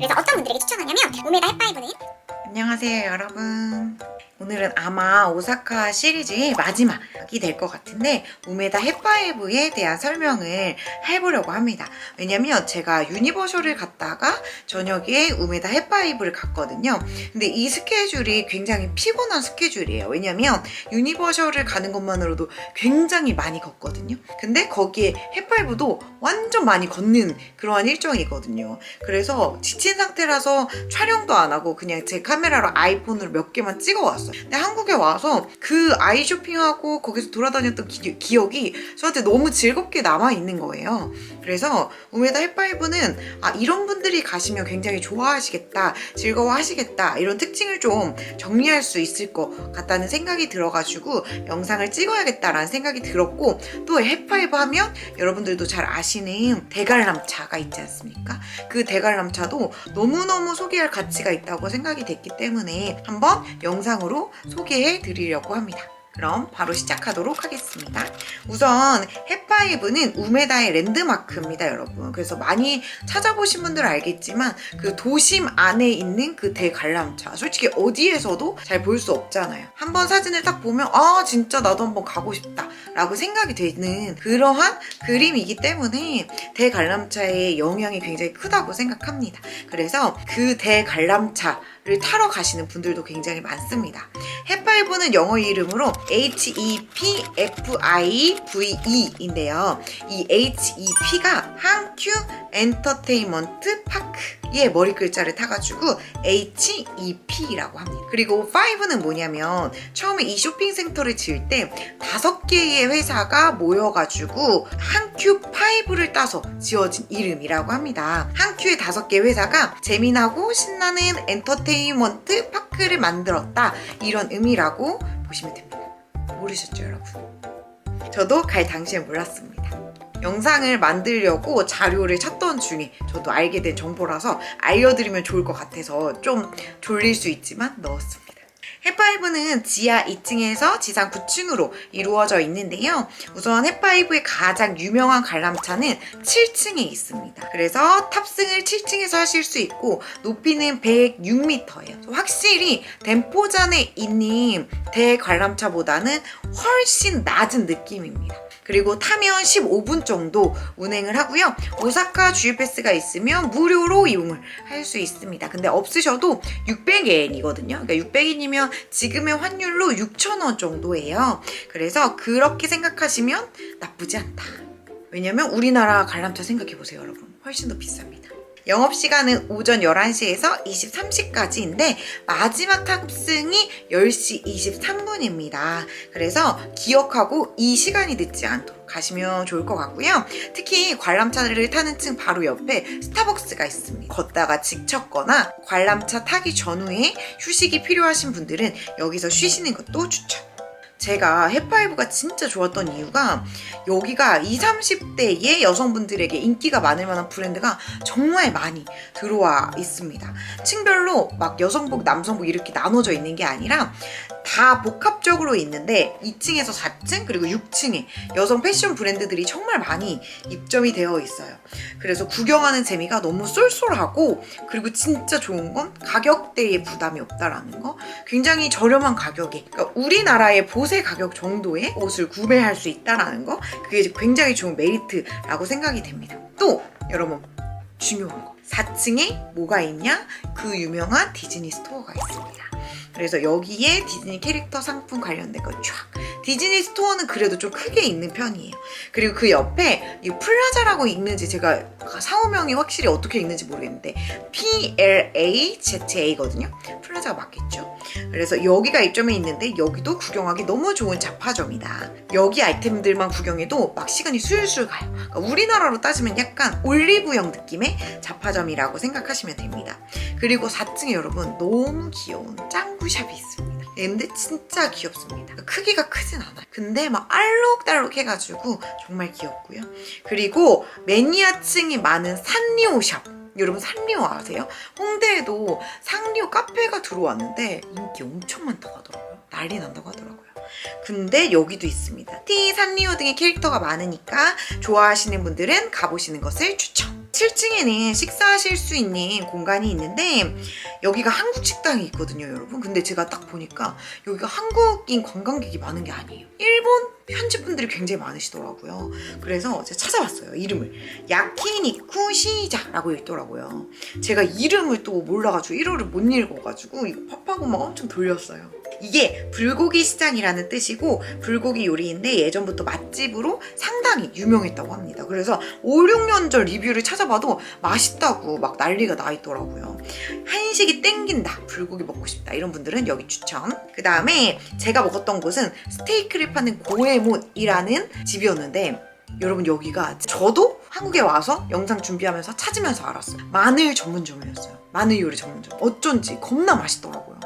그래서 어떤 분들에게 추천하냐면 우메다 햇바이브는 안녕하세요 여러분. 오늘은 아마 오사카 시리즈의 마지막 이 될 것 같은데 우메다 햇바이브에 대한 설명을 해보려고 합니다. 왜냐면 제가 유니버셜을 갔다가 저녁에 우메다 햇바이브를 갔거든요. 근데 이 스케줄이 굉장히 피곤한 스케줄이에요. 왜냐면 유니버셜을 가는 것만으로도 굉장히 많이 걷거든요. 근데 거기에 햇바이브도 완전 많이 걷는 그러한 일정이거든요. 그래서 지친 상태라서 촬영도 안 하고 그냥 제 카메라로 아이폰으로 몇 개만 찍어 왔어요. 근데 한국에 와서 그 아이 쇼핑하고 거기 서 돌아다녔던 기, 억이 저한테 너무 즐겁게 남아 있는 거예요. 그래서 우메다 햇바이브는 아 이런 분들이 가시면 굉장히 좋아하시겠다, 즐거워하시겠다 이런 특징을 좀 정리할 수 있을 것 같다는 생각이 들어가지고 영상을 찍어야겠다라는 생각이 들었고 또 햇바이브 하면 여러분들도 잘 아시는 대관람차가 있지 않습니까? 그 대관람차도 너무너무 소개할 가치가 있다고 생각이 됐기 때문에 한번 영상으로 소개해 드리려고 합니다. 그럼 바로 시작하도록 하겠습니다. 우선 햇 바이브는 우메다의 랜드마크입니다, 여러분. 그래서 많이 찾아보신 분들은 알겠지만 그 도심 안에 있는 그 대관람차. 솔직히 어디에서도 잘 볼 수 없잖아요. 한번 사진을 딱 보면 아 진짜 나도 한번 가고 싶다 라고 생각이 되는 그러한 그림이기 때문에 대관람차의 영향이 굉장히 크다고 생각합니다. 그래서 그 대관람차를 타러 가시는 분들도 굉장히 많습니다. 햇바이브는 영어 이름으로 HEPFIVE인데요. 이 HEP가 한큐 엔터테인먼트 파크의 머리 글자를 타가지고 HEP라고 합니다. 그리고 5는 뭐냐면 처음에 이 쇼핑센터를 지을 때 다섯 개의 회사가 모여가지고 한큐 5를 따서 지어진 이름이라고 합니다. 한큐의 다섯 개 회사가 재미나고 신나는 엔터테인먼트 파크를 만들었다 이런 의미라고 보시면 됩니다. 모르셨죠, 여러분? 저도 갈 당시엔 몰랐습니다. 영상을 만들려고 자료를 찾던 중에 저도 알게 된 정보라서 알려드리면 좋을 것 같아서 좀 졸릴 수 있지만 넣었습니다. 햇바이브는 지하 2층에서 지상 9층으로 이루어져 있는데요. 우선 햇바이브의 가장 유명한 관람차는 7층에 있습니다. 그래서 탑승을 7층에서 하실 수 있고 높이는 106m예요. 확실히 댐포잔에 있는 대관람차보다는 훨씬 낮은 느낌입니다. 그리고 타면 15분 정도 운행을 하고요. 오사카 주유 패스가 있으면 무료로 이용을 할 수 있습니다. 근데 없으셔도 600엔이거든요. 그러니까 600엔이면 지금의 환율로 6,000원 정도예요. 그래서 그렇게 생각하시면 나쁘지 않다. 왜냐면 우리나라 관람차 생각해 보세요, 여러분. 훨씬 더 비쌉니다. 영업시간은 오전 11시에서 23시까지인데 마지막 탑승이 10시 23분입니다. 그래서 기억하고 이 시간이 늦지 않도록 가시면 좋을 것 같고요. 특히 관람차를 타는 층 바로 옆에 스타벅스가 있습니다. 걷다가 지쳤거나 관람차 타기 전후에 휴식이 필요하신 분들은 여기서 쉬시는 것도 추천. 제가 햇파이브가 진짜 좋았던 이유가 여기가 20, 30대의 여성분들에게 인기가 많을 만한 브랜드가 정말 많이 들어와 있습니다. 층별로 막 여성복, 남성복 이렇게 나눠져 있는 게 아니라 다 복합적으로 있는데 2층에서 4층 그리고 6층에 여성 패션 브랜드들이 정말 많이 입점이 되어 있어요. 그래서 구경하는 재미가 너무 쏠쏠하고 그리고 진짜 좋은 건 가격대에 부담이 없다라는 거. 굉장히 저렴한 가격에 그러니까 우리나라의 보세 가격 정도의 옷을 구매할 수 있다라는 거. 그게 굉장히 좋은 메리트라고 생각이 됩니다. 또 여러분 중요한 거. 4층에 뭐가 있냐? 그 유명한 디즈니 스토어가 있습니다. 그래서 여기에 디즈니 캐릭터 상품 관련된 거 쫙. 디즈니 스토어는 그래도 좀 크게 있는 편이에요. 그리고 그 옆에 이 플라자라고 읽는지 제가 상호명이 확실히 어떻게 읽는지 모르겠는데 PLAZA거든요. 플라자가 맞겠죠. 그래서 여기가 입점에 있는데 여기도 구경하기 너무 좋은 잡화점이다. 여기 아이템들만 구경해도 막 시간이 술술 가요. 그러니까 우리나라로 따지면 약간 올리브영 느낌의 잡화점이라고 생각하시면 됩니다. 그리고 4층에 여러분 너무 귀여운 짱구샵이 있습니다. 근데 진짜 귀엽습니다. 크기가 크진 않아요. 근데 막 알록달록 해가지고 정말 귀엽고요. 그리고 매니아층이 많은 산리오샵. 여러분 산리오 아세요? 홍대에도 상리오 카페가 들어왔는데 인기 엄청 많다고 하더라고요. 난리 난다고 하더라고요. 근데 여기도 있습니다. 티, 산리오 등의 캐릭터가 많으니까 좋아하시는 분들은 가보시는 것을 추천. 7층에는 식사하실 수 있는 공간이 있는데 여기가 한국 식당이 있거든요, 여러분. 근데 제가 딱 보니까 여기가 한국인 관광객이 많은 게 아니에요. 일본 현지 분들이 굉장히 많으시더라고요. 그래서 제가 찾아봤어요, 이름을. 야키니쿠 시자라고 있더라고요. 제가 이름을 또 몰라가지고 1호를 못 읽어가지고 이거 팝하고 막 엄청 돌렸어요. 이게 불고기 시장이라는 뜻이고 불고기 요리인데 예전부터 맛집으로 상당히 유명했다고 합니다. 그래서 5, 6년 전 리뷰를 찾아봐도 맛있다고 막 난리가 나 있더라고요. 한식이 땡긴다, 불고기 먹고 싶다 이런 분들은 여기 추천. 그 다음에 제가 먹었던 곳은 스테이크를 파는 고에 몬이라는 집이었는데 여러분 여기가 저도 한국에 와서 영상 준비하면서 찾으면서 알았어요. 마늘 전문점이었어요. 마늘 요리 전문점. 어쩐지 겁나 맛있더라고요.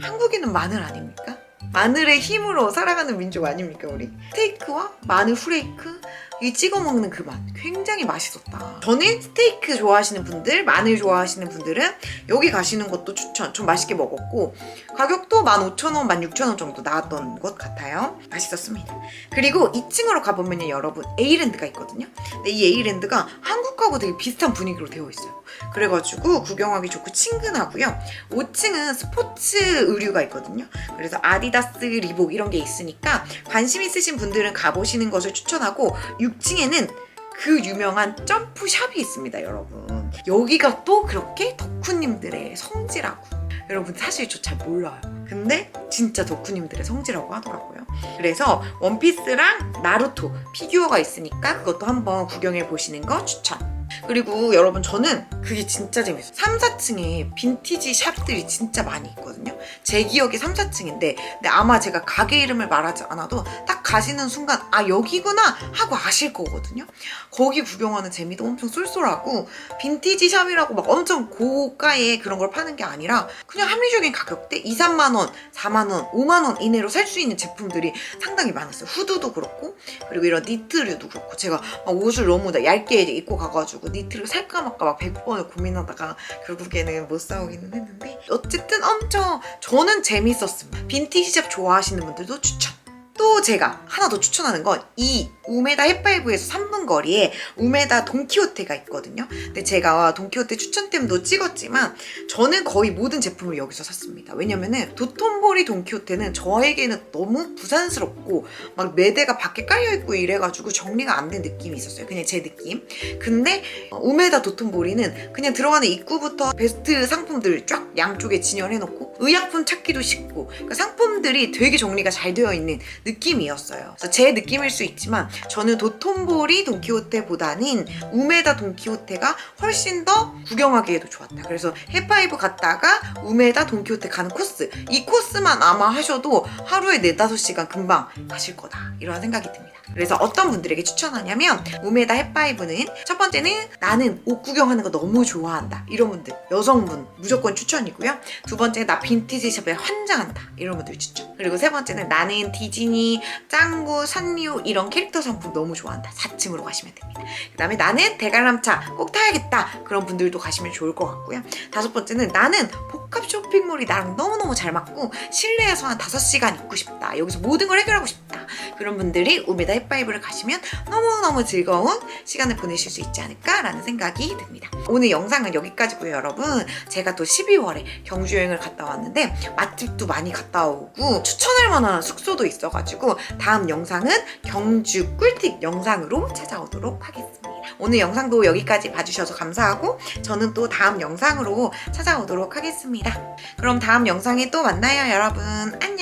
한국인은 마늘 아닙니까? 마늘의 힘으로 살아가는 민족 아닙니까 우리? 스테이크와 마늘 후레이크 이 찍어 먹는 그 맛 굉장히 맛있었다. 저는 스테이크 좋아하시는 분들, 마늘 좋아하시는 분들은 여기 가시는 것도 추천. 좀 맛있게 먹었고 가격도 15,000원, 16,000원 정도 나왔던 것 같아요. 맛있었습니다. 그리고 2층으로 가보면요 여러분 에이랜드가 있거든요. 근데 이 에이랜드가 한국하고 되게 비슷한 분위기로 되어 있어요. 그래가지고 구경하기 좋고 친근하고요. 5층은 스포츠 의류가 있거든요. 그래서 아디다스, 리복 이런 게 있으니까 관심 있으신 분들은 가보시는 것을 추천하고 6층에는 그 유명한 점프샵이 있습니다, 여러분. 여기가 또 그렇게 덕후님들의 성지라고. 여러분 사실 저 잘 몰라요. 근데 진짜 덕후님들의 성지라고 하더라고요. 그래서 원피스랑 나루토 피규어가 있으니까 그것도 한번 구경해 보시는 거 추천. 그리고 여러분 저는 그게 진짜 재밌어요. 3, 4층에 빈티지 샵들이 진짜 많이 있거든요. 제 기억이 3, 4층인데 근데 아마 제가 가게 이름을 말하지 않아도 딱 가시는 순간 아 여기구나 하고 아실 거거든요. 거기 구경하는 재미도 엄청 쏠쏠하고 빈티지 샵이라고 막 엄청 고가의 그런 걸 파는 게 아니라 그냥 합리적인 가격대 2, 3만 원, 4만 원, 5만 원 이내로 살 수 있는 제품들이 상당히 많았어요. 후드도 그렇고 그리고 이런 니트류도 그렇고 제가 막 옷을 너무 다 얇게 입고 가가지고 니트를 살까 말까 막 100번을 고민하다가 결국에는 못 사오기는 했는데 어쨌든 엄청 저는 재밌었습니다. 빈티지 샵 좋아하시는 분들도 추천. 또 제가 하나 더 추천하는 건 이 우메다 햇발부에서 3분 거리에 우메다 돈키호테가 있거든요. 근데 제가 돈키호테 추천템도 찍었지만 저는 거의 모든 제품을 여기서 샀습니다. 왜냐면은 도톤보리 돈키호테는 저에게는 너무 부산스럽고 막 매대가 밖에 깔려있고 이래가지고 정리가 안 된 느낌이 있었어요. 그냥 제 느낌. 근데 어, 우메다 도톤보리는 그냥 들어가는 입구부터 베스트 상품들 쫙 양쪽에 진열해놓고 의약품 찾기도 쉽고 그러니까 상품들이 되게 정리가 잘 되어 있는 느낌이었어요. 그래서 제 느낌일 수 있지만 저는 도톤보리 돈키호테보다는 우메다 돈키호테가 훨씬 더 구경하기에도 좋았다. 그래서 해파이브 갔다가 우메다 돈키호테 가는 코스 이 코스만 아마 하셔도 하루에 4, 5시간 금방 가실 거다 이런 생각이 듭니다. 그래서 어떤 분들에게 추천하냐면 우메다 햇바이브는 첫 번째는 나는 옷 구경하는 거 너무 좋아한다 이런 분들 여성분 무조건 추천이고요 두 번째는 나 빈티지 샵에 환장한다. 이런 분들 추천 그리고 세 번째는 나는 디즈니 짱구 산리오 이런 캐릭터 상품 너무 좋아한다. 4층으로 가시면 됩니다. 그 다음에 나는 대관람차 꼭 타야겠다. 그런 분들도 가시면 좋을 것 같고요. 다섯 번째는 나는 복합 쇼핑몰이 나랑 너무너무 잘 맞고 실내에서 한 5시간 있고 싶다. 여기서 모든 걸 해결하고 싶다. 그런 분들이 우메다 햇바이브를 가시면 너무너무 즐거운 시간을 보내실 수 있지 않을까라는 생각이 듭니다. 오늘 영상은 여기까지고요, 여러분. 제가 또 12월에 경주 여행을 갔다 왔 는데 맛집도 많이 갔다 오고 추천할 만한 숙소도 있어가지고 다음 영상은 경주 꿀팁 영상으로 찾아오도록 하겠습니다. 오늘 영상도 여기까지 봐주셔서 감사하고 저는 또 다음 영상으로 찾아오도록 하겠습니다. 그럼 다음 영상에 또 만나요, 여러분. 안녕!